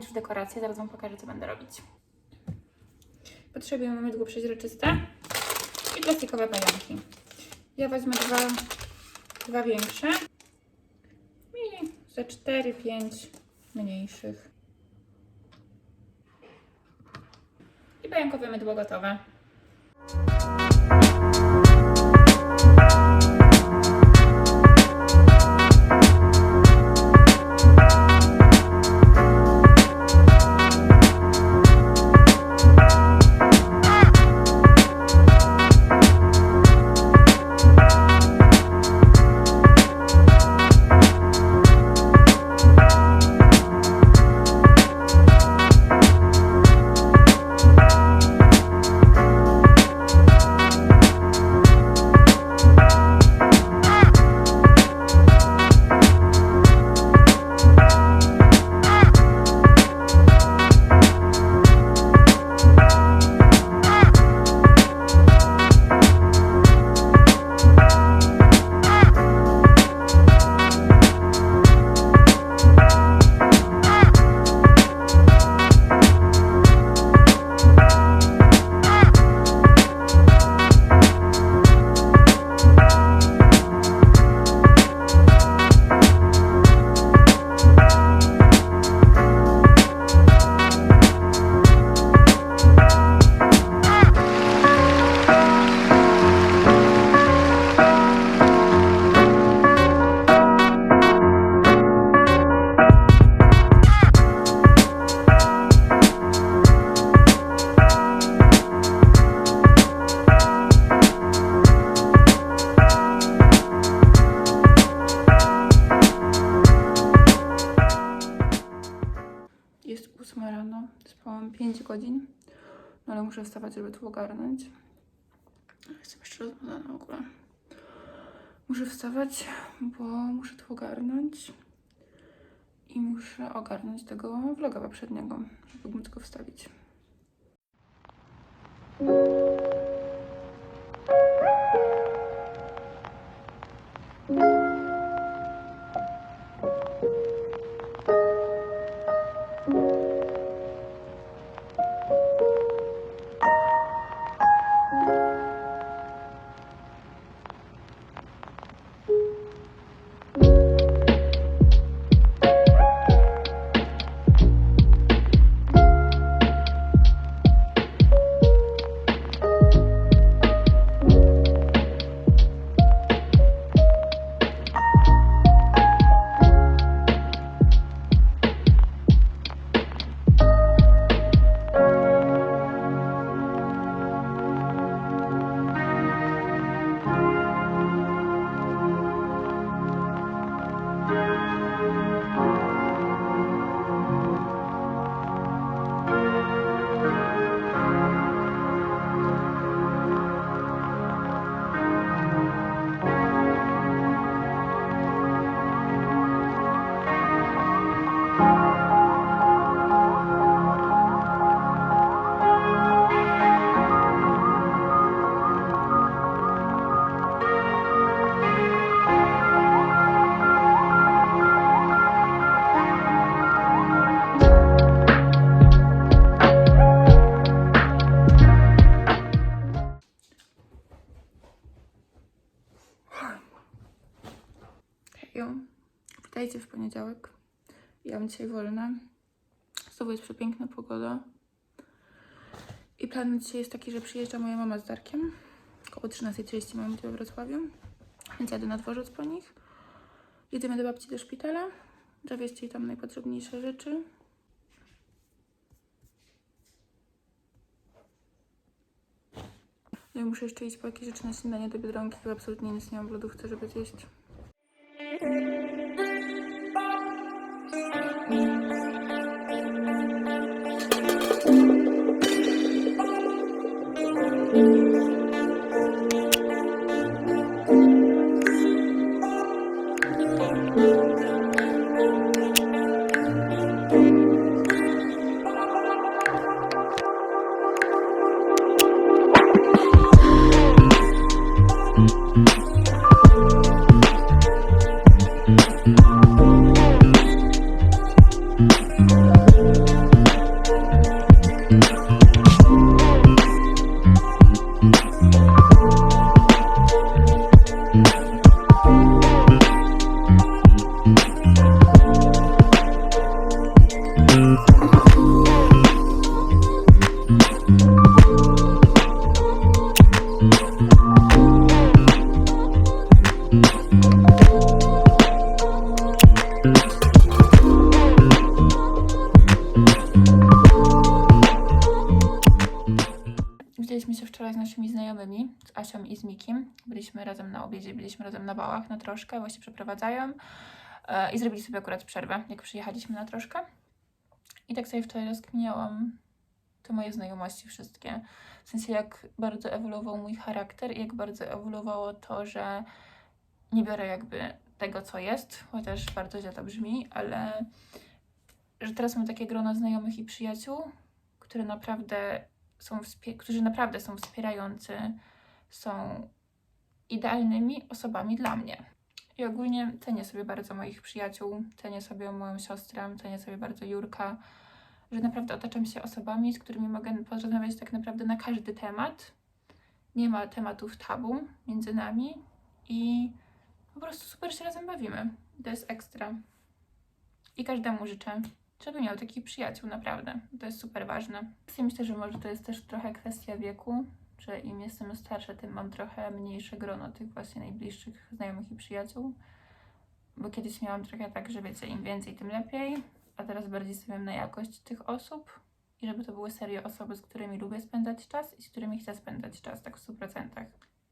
ogarniać już dekoracje, zaraz Wam pokażę, co będę robić. Potrzebujemy mydło przeźroczyste i plastikowe pająki. Ja wezmę dwa, dwa większe i ze 4-5 mniejszych. I pająkowe mydło gotowe. 5 godzin, no ale muszę wstawać, żeby to ogarnąć. Jestem jeszcze rozbudzona w ogóle. Muszę wstawać, bo muszę to ogarnąć i muszę ogarnąć tego vloga poprzedniego, żeby móc go wstawić. Hejo, poniedziałek. Ja mam dzisiaj wolne. Znowu jest przepiękna pogoda. I plan dzisiaj jest taki, że przyjeżdża moja mama z Darkiem. Około 13.30 mamy być we Wrocławiu. Więc jadę na dworzec po nich. Jedziemy do babci do szpitala. Zawieźć jej tam najpotrzebniejsze rzeczy. No i muszę jeszcze iść po jakieś rzeczy na śniadanie do Biedronki, bo absolutnie nic nie mam w lodówce, żeby zjeść. Znajomymi, z Asią i z Mikim. Byliśmy razem na obiedzie, byliśmy razem na bałach na troszkę, właśnie przeprowadzają. E, I zrobili sobie akurat przerwę, jak przyjechaliśmy na troszkę. I tak sobie wczoraj rozkminiałam te moje znajomości wszystkie. W sensie, jak bardzo ewoluował mój charakter i jak bardzo ewoluowało to, że nie biorę jakby tego, co jest, chociaż bardzo źle to brzmi, ale że teraz mam takie grono znajomych i przyjaciół, które naprawdę są, którzy naprawdę są wspierający, są idealnymi osobami dla mnie. I ogólnie cenię sobie bardzo moich przyjaciół, cenię sobie moją siostrę, cenię sobie bardzo Jurka, że naprawdę otaczam się osobami, z którymi mogę porozmawiać tak naprawdę na każdy temat. Nie ma tematów tabu między nami i po prostu super się razem bawimy. To jest ekstra. I każdemu życzę, żeby miał takich przyjaciół, naprawdę. To jest super ważne. Myślę, że może to jest też trochę kwestia wieku, że im jestem starsza, tym mam trochę mniejsze grono tych właśnie najbliższych znajomych i przyjaciół. Bo kiedyś miałam trochę tak, że wiecie, im więcej, tym lepiej, a teraz bardziej stawiam na jakość tych osób i żeby to były serio osoby, z którymi lubię spędzać czas i z którymi chcę spędzać czas, tak w 100%.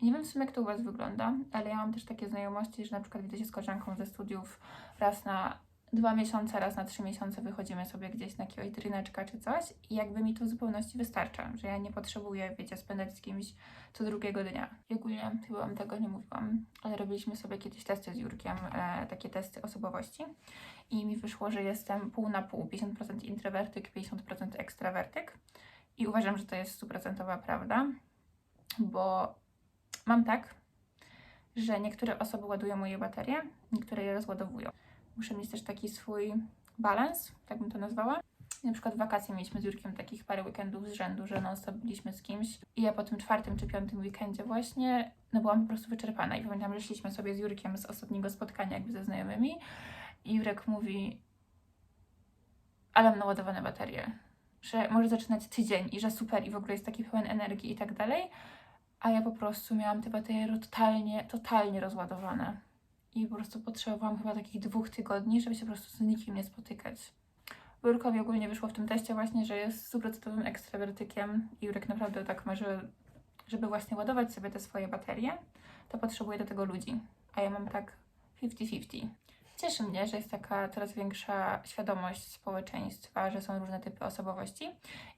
I nie wiem w sumie, jak to u Was wygląda, ale ja mam też takie znajomości, że na przykład widzę się z koleżanką ze studiów raz na dwa miesiące, raz na trzy miesiące wychodzimy sobie gdzieś na jakiegoś drineczka czy coś i jakby mi to w zupełności wystarcza, że ja nie potrzebuję, wiecie, spędzać z kimś co drugiego dnia. I ogólnie chyba Wam tego nie mówiłam, ale robiliśmy sobie kiedyś testy z Jurkiem, e, takie testy osobowości i mi wyszło, że jestem pół na pół, 50% introwertyk, 50% ekstrawertyk i uważam, że to jest stuprocentowa prawda, bo mam tak, że niektóre osoby ładują moje baterie, niektóre je rozładowują. Muszę mieć też taki swój balans, tak bym to nazwała. Na przykład wakacje mieliśmy z Jurkiem takich parę weekendów z rzędu, że non stop byliśmy z kimś i ja po tym czwartym czy piątym weekendzie właśnie no byłam po prostu wyczerpana i pamiętam, że szliśmy sobie z Jurkiem z ostatniego spotkania jakby ze znajomymi i Jurek mówi ale mam naładowane baterie, że może zaczynać tydzień i że super i w ogóle jest taki pełen energii i tak dalej, a ja po prostu miałam te baterie totalnie, totalnie rozładowane i po prostu potrzebowałam chyba takich dwóch tygodni, żeby się po prostu z nikim nie spotykać. Jurkowi ogólnie wyszło w tym teście właśnie, że jest stuprocentowym ekstrawertykiem i Jurek naprawdę tak ma, że żeby właśnie ładować sobie te swoje baterie, to potrzebuje do tego ludzi, a ja mam tak 50-50. Cieszy mnie, że jest taka coraz większa świadomość społeczeństwa, że są różne typy osobowości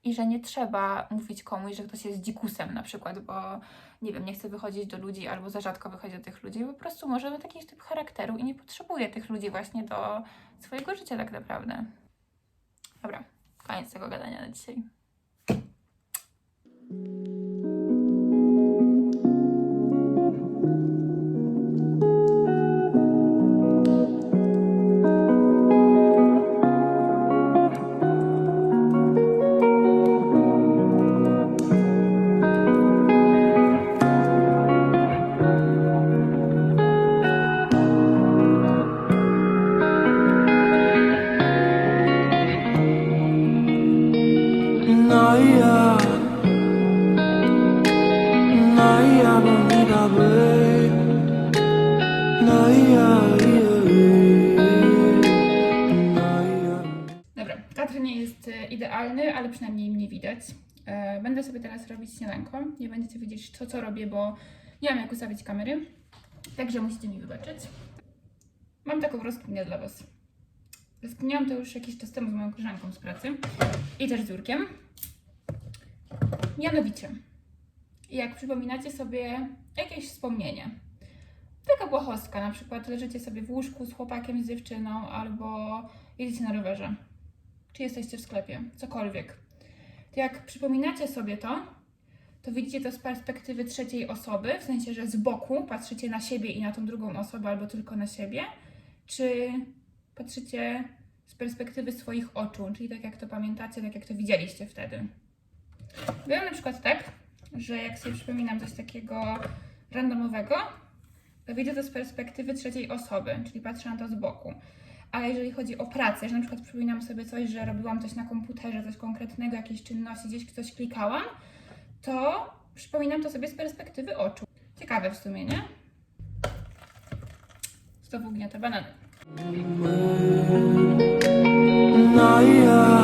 i że nie trzeba mówić komuś, że ktoś jest dzikusem na przykład, bo nie wiem, nie chce wychodzić do ludzi albo za rzadko wychodzi do tych ludzi, po prostu może ma taki typ charakteru i nie potrzebuje tych ludzi właśnie do swojego życia tak naprawdę. Dobra, koniec tego gadania na dzisiaj. Idealny, ale przynajmniej mnie widać. E, Będę sobie teraz robić śniadanko. Nie będziecie widzieć to, co robię, bo nie mam jak ustawić kamery. Także musicie mi wybaczyć. Mam taką rozkminę dla Was. Rozkminiałam to już jakiś czas temu z moją koleżanką z pracy i też z Jurkiem. Mianowicie, jak przypominacie sobie jakieś wspomnienie, taka błahostka, na przykład leżycie sobie w łóżku z chłopakiem, z dziewczyną albo jedziecie na rowerze czy jesteście w sklepie, cokolwiek. To jak przypominacie sobie to, to widzicie to z perspektywy trzeciej osoby, w sensie, że z boku patrzycie na siebie i na tą drugą osobę, albo tylko na siebie, czy patrzycie z perspektywy swoich oczu, czyli tak jak to pamiętacie, tak jak to widzieliście wtedy. Byłem na przykład tak, że jak sobie przypominam coś takiego randomowego, to widzę to z perspektywy trzeciej osoby, czyli patrzę na to z boku. Ale jeżeli chodzi o pracę, że na przykład przypominam sobie coś, że robiłam coś na komputerze, coś konkretnego, jakieś czynności, gdzieś coś klikałam, to przypominam to sobie z perspektywy oczu. Ciekawe w sumie, nie? Znowu gniata banany. 너야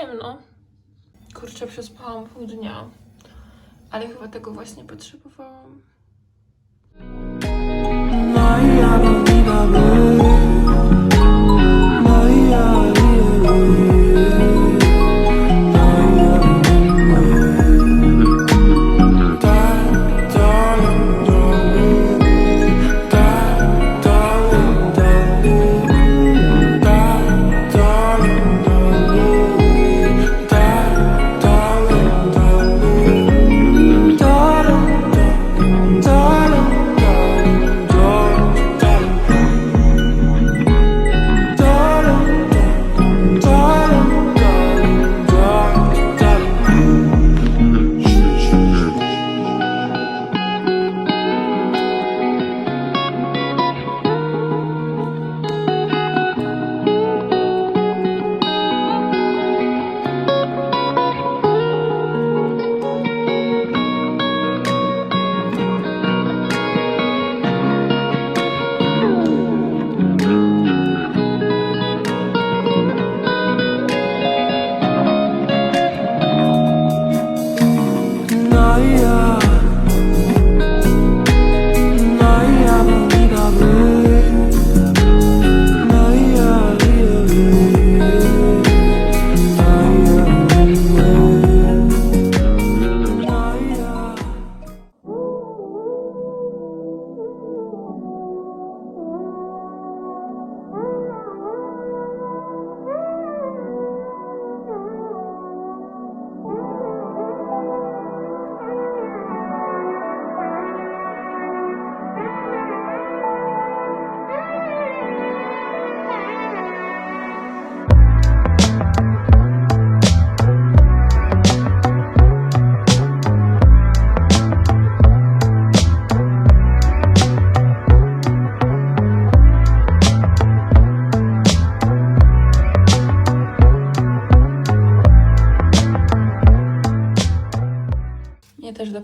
ciemno. Kurczę, przespałam pół dnia. Ale chyba tego właśnie potrzebowałam.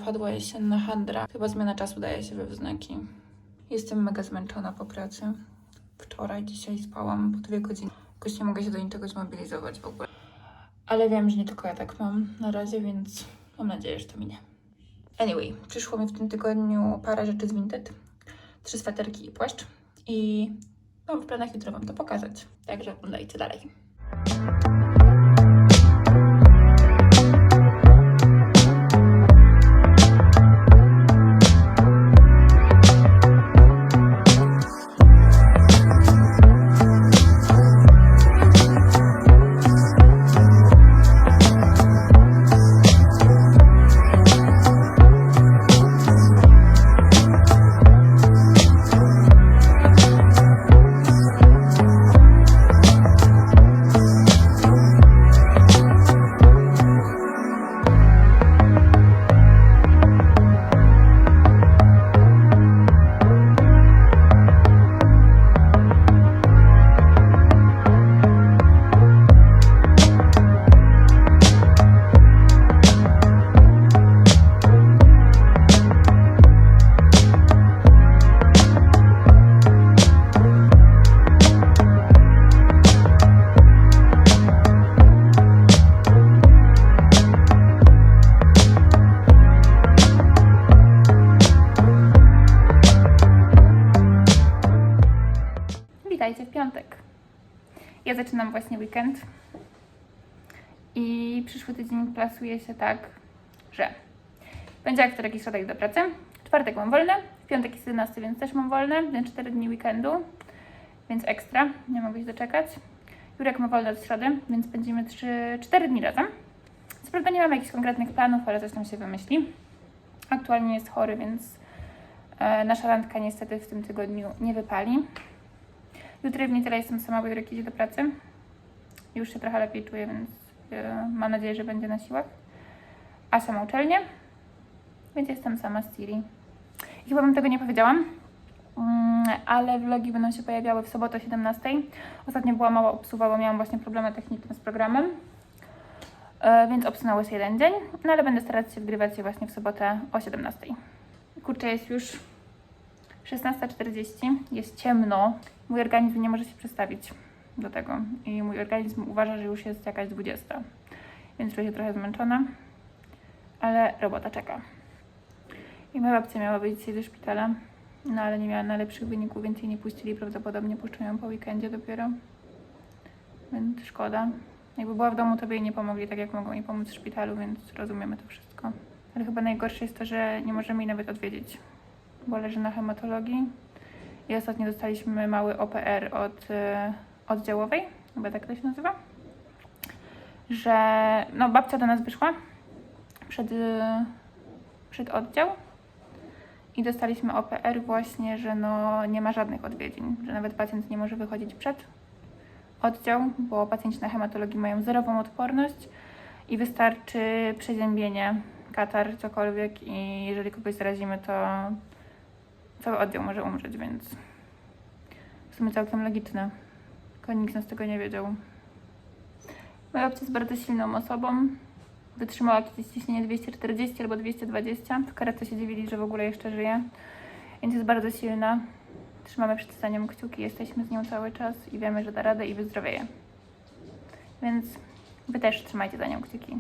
Dopadła jesienna handra. Chyba zmiana czasu daje się we wznaki. Jestem mega zmęczona po pracy. Wczoraj, dzisiaj spałam po dwie godziny. Jakoś nie mogę się do niczego zmobilizować w ogóle. Ale wiem, że nie tylko ja tak mam na razie, więc mam nadzieję, że to minie. Anyway, przyszło mi w tym tygodniu parę rzeczy z Vinted. Trzy sweterki i płaszcz. I mam w planach jutro Wam to pokazać. Także oglądajcie dalej. Piątek. Ja zaczynam właśnie weekend i przyszły tydzień plasuje się tak, że poniedziałek, wtorek i środek do pracy, czwartek mam wolny, w piątek jest 11, więc też mam więc 4 dni weekendu, więc ekstra, nie mogę się doczekać. Jurek ma wolne od środy, więc będziemy 3, 4 dni razem. Co nie mamy jakichś konkretnych planów, ale coś tam się wymyśli. Aktualnie jest chory, więc e, nasza randka niestety w tym tygodniu nie wypali. Jutro w niedzielę jestem sama, bo Jurek idzie do pracy. Już się trochę lepiej czuję, więc e, mam nadzieję, że będzie na siłach. Asia ma uczelnię, więc jestem sama z Ciri. I chyba Wam tego nie powiedziałam, mm, ale vlogi będą się pojawiały w sobotę o 17. Ostatnio była mała obsuwa, bo miałam właśnie problemy techniczne z programem, e, więc obsunęło się jeden dzień, no ale będę starać się wgrywać je właśnie w sobotę o 17. Kurczę, jest już 16.40, jest ciemno. Mój organizm nie może się przestawić do tego i mój organizm uważa, że już jest jakaś 20. więc czuję się trochę zmęczona, ale robota czeka. I moja babcia miała być dzisiaj do szpitala, no ale nie miała najlepszych wyników, więc jej nie puścili. Prawdopodobnie puszczą ją po weekendzie dopiero. Więc szkoda. Jakby była w domu, to by jej nie pomogli, tak jak mogą jej pomóc w szpitalu, więc rozumiemy to wszystko. Ale chyba najgorsze jest to, że nie możemy jej nawet odwiedzić, bo leży na hematologii. I ostatnio dostaliśmy mały OPR od e, oddziałowej, chyba tak to się nazywa, że no babcia do nas wyszła przed, e, przed oddział i dostaliśmy OPR właśnie, że no nie ma żadnych odwiedzin, że nawet pacjent nie może wychodzić przed oddział, bo pacjenci na hematologii mają zerową odporność i wystarczy przeziębienie, katar, cokolwiek i jeżeli kogoś zarazimy, to cały oddział może umrzeć, więc w sumie całkiem logiczne. Tylko nikt nas tego nie wiedział. Moja babcia jest bardzo silną osobą. Wytrzymała kiedyś ciśnienie 240 albo 220. W karetce się dziwili, że w ogóle jeszcze żyje. Więc jest bardzo silna. Trzymamy przed nią kciuki, jesteśmy z nią cały czas i wiemy, że da radę i wyzdrowieje. Więc wy też trzymajcie za nią kciuki.